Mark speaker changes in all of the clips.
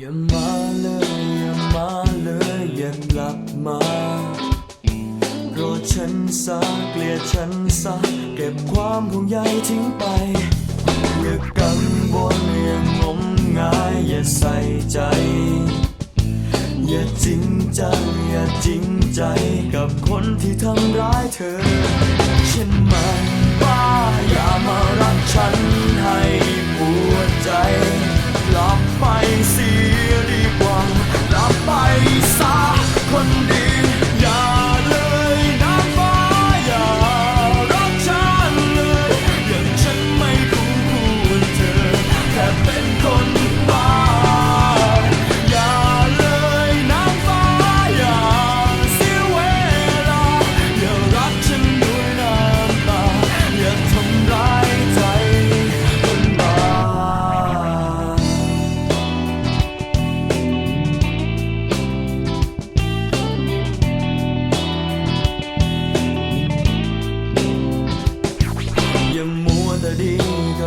Speaker 1: อย่ามาเลยอย่ามาเลยอย่ากลับมาโกรธฉันซะเกลียดฉันซะเก็บความห่วงใยทิ้งไป อย่ากังวลอย่างงมงายอย่าใส่ใจ อย่าจริงจังอย่าจริงใจกับคนที่ทำร้ายเธอฉันมัน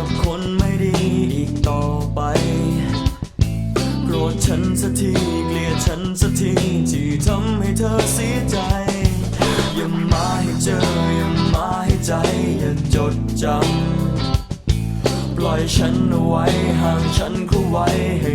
Speaker 1: กับคนไม่ดีอีกต่อไปโกรธฉันสักทีเกลียดฉันสักทีที่ทำให้เธอเสียใจ อย่ามาให้เจออย่ามาให้ใจอย่าจดจำ ปล่อยฉันเอาไว้ห่างฉันเข้าไว้ให้